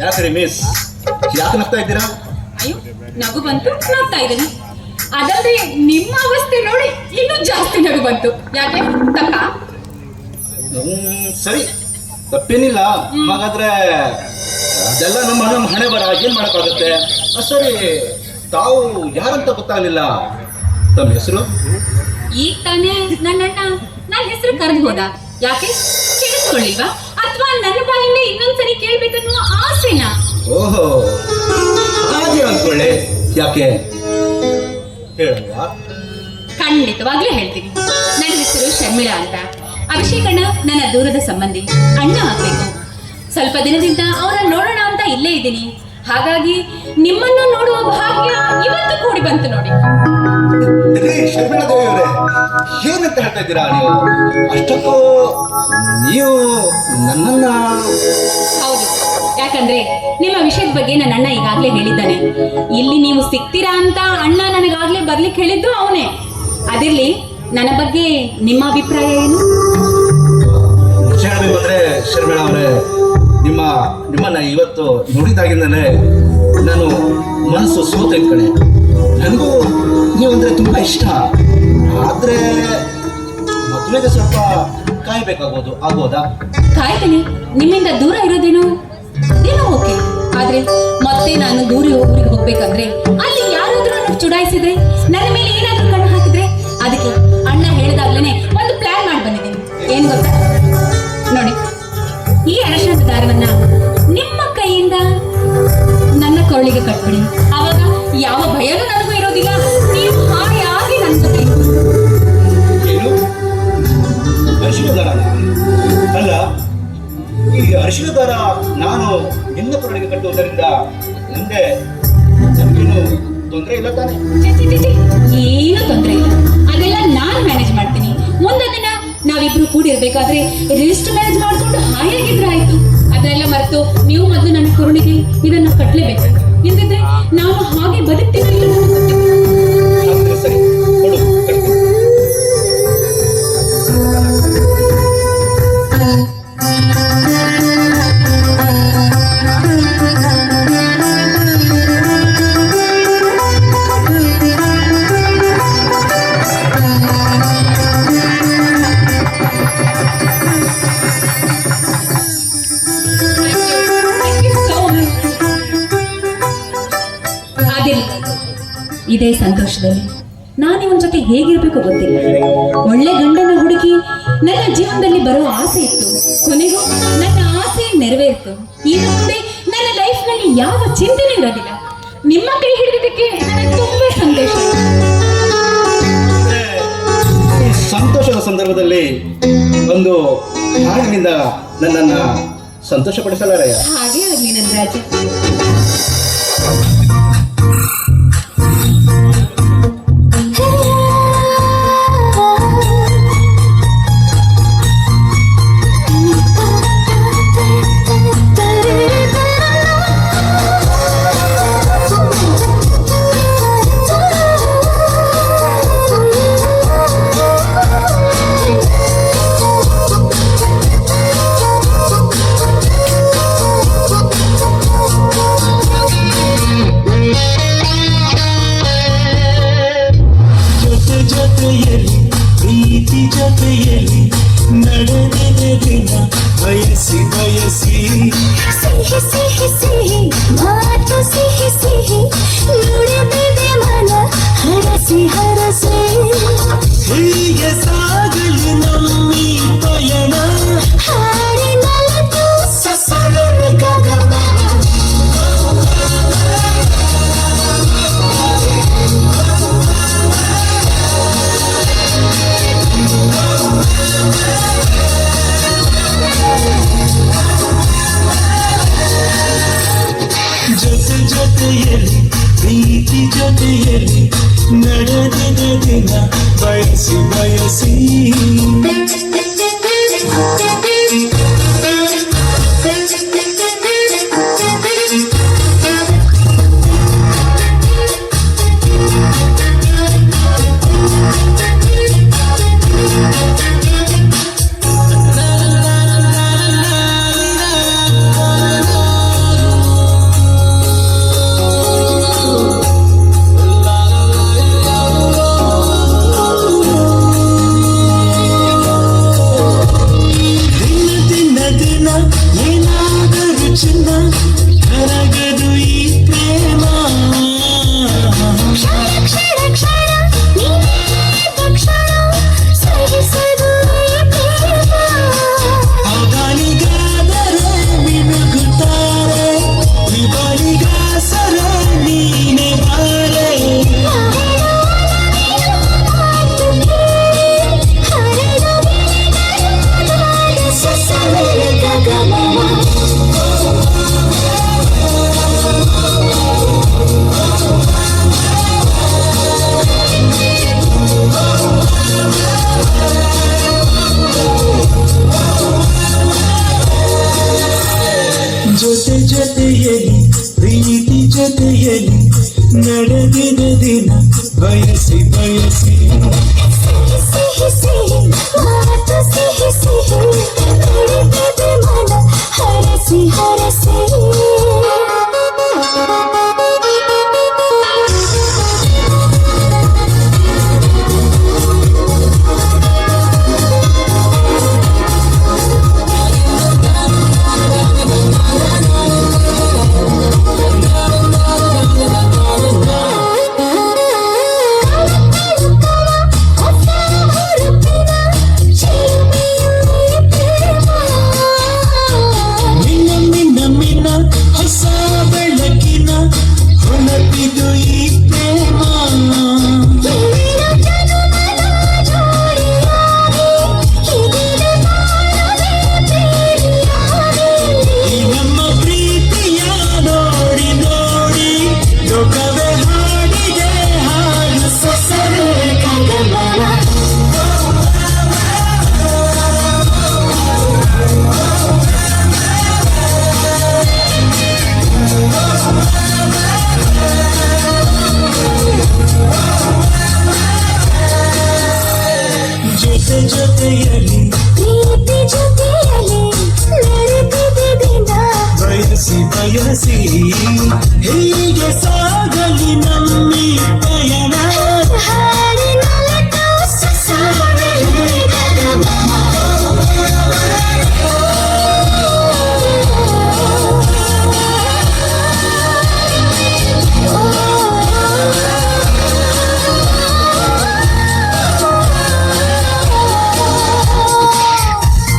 ಯಾಕ್ರಿ ಮಿಸ್ ಯಾಕೆ ನಗ್ತಾ ಇದ್ದೀರಾ? ಅಯ್ಯೋ ನಗು ಬಂತು ನಗ್ತಾ ಇದ್ದೀನಿ. ಅದಲ್ಲದೆ ನಿಮ್ಮ ಅವಸ್ಥೆ ನೋಡಿ ಇನ್ನೂ ಜಾಸ್ತಿ ನಗು ಬಂತು. ಯಾಕೆ? ತಪ್ಪ? ಸರಿ. ತಪ್ಪೇನಿಲ್ಲ. ಹಾಗಾದ್ರೆ ಅದೆಲ್ಲ ನಮ್ಮ ನಮ್ಮ ಹಣೆ ಬರ. ಏನ್ ಮಾಡಕ್ಕಾಗುತ್ತೆ ಸರಿ. ತಾವು ಯಾರಂತ ಗೊತ್ತಾಗ್ಲಿಲ್ಲ? ತಮ್ಮ ಹೆಸರು? ಈಗ ತಾನೇ ನನ್ನ ಅಣ್ಣ ನನ್ನ ಹೆಸರು ಕರೆದು ಹೋದ. ಯಾಕೆ? ಕೇಳಿಸ್ಕೊಳ್ಳಿಲ್ವಾ? ಅಥವಾ ನನ್ನ ಬಾಯಿಂದ ಇನ್ನೊಂದ್ಸರಿ ಕೇಳ್ಬೇಕನ್ನೋ ಆಸೆನ? ಓಹೋ ಹಾಗೆ ಅನ್ಕೊಳ್ಳಿ ಯಾಕೆ? ಹೇಳಲ್ವಾ? ಖಂಡಿತವಾಗ್ಲೂ ಹೇಳ್ತೀನಿ. ನನ್ನ ಹೆಸರು ಶರ್ಮಿಳಾ ಅಂತ. ಅಭಿಷೇಕ್ ಅಣ್ಣ ನನ್ನ ದೂರದ ಸಂಬಂಧಿ. ಅಣ್ಣ ಆಗ್ಬೇಕು. ಸ್ವಲ್ಪ ದಿನದಿಂದ ಅವನ ನೋಡೋಣ ಅಂತ ಇಲ್ಲೇ ಇದ್ದೀನಿ. ಹಾಗಾಗಿ ನಿಮ್ಮನ್ನು ನೋಡುವ ಭಾಗ್ಯ ಇವತ್ತು ಕೂಡಿ ಬಂತು ನೋಡಿ. ಶರ್ಮಿಳಾ ಏನಂತ ಹೇಳ್ತಾ ಇದ್ದೀರಾ ನೀವು? ಅಷ್ಟಕ್ಕೂ ನೀವು ನನ್ನನ್ನ ಹೌದು. ಯಾಕಂದ್ರೆ ನಿಮ್ಮ ವಿಷಯದ ಬಗ್ಗೆ ನನ್ನ ಅಣ್ಣ ಈಗಾಗ್ಲೇ ಹೇಳಿದ್ದಾನೆ. ಇಲ್ಲಿ ನೀವು ಸಿಗ್ತೀರಾ ಅಂತ ಅಣ್ಣ ನನಗಾಗ್ಲೇ ಬರ್ಲಿಕ್ಕೆ ಹೇಳಿದ್ದು ಅವನೇ. ಅದಿರ್ಲಿ ನನ್ನ ಬಗ್ಗೆ ನಿಮ್ಮ ಅಭಿಪ್ರಾಯ ಏನು? ನಿಜ ಹೇಳ್ಬೇಕು ಅಂದ್ರೆ ಶರ್ಮಿಳಾ ಅವರೇ ನಿಮ್ಮ, ನಿಮ್ಮನ್ನ ಇವತ್ತು ನೋಡಿದಾಗಿಂದಲೇ ನಾನು ಮನಸ್ಸು ಸೋತೆ ಕಣೆ. ನನಗೂ ನೀವಂದ್ರೆ ತುಂಬಾ ಇಷ್ಟ. ಆದ್ರೆ ಮದುವೆಗೆ ಸ್ವಲ್ಪ ಕಾಯ್ಬೇಕಾಗೋದು ಆಗ್ಬೋದಾ? ಕಾಯ್ತೀನಿ. ನಿಮ್ಮಿಂದ ದೂರ ಇರೋದೇನು? ಏನೋ ಓಕೆ. ಆದ್ರೆ ಮತ್ತೆ ನಾನು ದೂರ ಊರಿಗೆ ಹೋಗ್ಬೇಕಂದ್ರೆ ಅಲ್ಲಿ ಯಾರಾದ್ರೂ ಚುಡಾಯಿಸಿದ್ರೆ, ನನ್ನ ಮೇಲೆ ಏನಾದ್ರೂ ಕಣ್ಣು ಹಾಕಿದ್ರೆ, ಅದಕ್ಕೆ ಅಣ್ಣ ಹೇಳಿದಾಗ್ಲೇನೆ ಒಂದು ಪ್ಲಾನ್ ಮಾಡಿ ಬಂದಿದ್ದೀನಿ ಏನ್ ಗೊತ್ತಾ? ಈ ಅರಶಿನದ ದಾರವನ್ನ ನಿಮ್ಮ ಕೈಯಿಂದ ನನ್ನ ಕೊರಳಿಗೆ ಕಟ್ಬಿಡಿ. ಅವಾಗ ಯಾವ ಭಯನೂ ನನಗೂ ಇರೋದಿಲ್ಲ. ನೀವು ಹಾಯಾಗಿ ನನ್ನ ಜೊತೆ. ಏನು? ಅರಿಶಿನ ದಾರ ಅಲ್ಲ ಈ ಅರಿಶಿನ ದಾರ ನಾನು ನಿನ್ನ ಕೊರಳಿಗೆ ಕಟ್ಟುವುದರಿಂದ ಮುಂದೆ ನನಗೇನು ತೊಂದರೆ ಇಲ್ಲ ತಾನೆ. ಏನು ತೊಂದರೆ ಇಲ್ಲ. ಅದೆಲ್ಲ ನಾನು ಮ್ಯಾನೇಜ್ ಮಾಡ್ತೀನಿ. ಮುಂದೆ ದಿನ ನಾವಿಬ್ರು ಕೂಡಿರ್ಬೇಕಾದ್ರೆ ರಿಜಿಸ್ಟರ್ ಮ್ಯಾನೇಜ್ ಮಾಡ್ಕೊಂಡು ನೀವು ಮೊದಲು ನನ್ನ ಕರುಣಿಗೆ ಇದನ್ನ ಕಟ್ಲೇಬೇಕು. ಇಲ್ಲದಿದ್ರೆ ನಾವು ಹಾಗೆ ಬದುಕ್ತೀವಿ ಸರಿ ಇದೇ ಸಂತೋಷದಲ್ಲಿ. ನಾನು ಇವನ ಜೊತೆ ಹೇಗಿರ್ಬೇಕು ಗೊತ್ತಿಲ್ಲ. ಒಳ್ಳೆ ಗಂಡನ ಹುಡುಕಿ ನನ್ನ ಜೀವನದಲ್ಲಿ ಬರೋ ಆಸೆ ಇತ್ತು. ಕೊನೆಗೂ ನನ್ನ ಆಸೆ ನೆರವೇರಿತು. ಈ ಮುಂದೆ ನನ್ನ ಲೈಫ್ನಲ್ಲಿ ಯಾವ ಚಿಂತನೆ ಇರೋದಿಲ್ಲ. ನಿಮ್ಮ ಕೈ ಹಿಡಿದಕ್ಕೆ ನನಗೆ ತುಂಬಾ ಸಂತೋಷ. ಸಂತೋಷದ ಸಂದರ್ಭದಲ್ಲಿ ಒಂದು ಹಾಡಿನಿಂದ ನನ್ನನ್ನ ಸಂತೋಷಪಡಿಸಲಾರಯ್ಯ? ಹಾಗೆ ಆಗಲಿ ನನ್ನ ರಾಜ ದಿನ ಬಯಸಿ ಬಯಸಿ ಸಿಹಿ ಸಿಹಿ ಸಿಹಿ ಮಾತು ಸಿಹಿ ಸಿಹಿ ನುಡಿದಿದೆ ಮನ ಹರಸಿ ಹರಸಿ ಹೀಗೆ ಸಾಗಲಿ ನಮ್ಮಿ ಪ್ರೀತಿ ಜೊತೆಯಲ್ಲಿ ನಡೆದಿದೆ ದಿನ ಬಯಸಿ ದಿನ ಏನಾದರೂ ಚಿನ್ನ ಕರಗದು ಈ ಪ್ರೇಮ ಜೊತೆ ಜೊತೆಯಲ್ಲಿ ಪ್ರೀತಿ ಜೊತೆಯಲ್ಲಿ ನಡೆದಿದ ದಿನ ಬಯಸಿ ಬಯಸಿ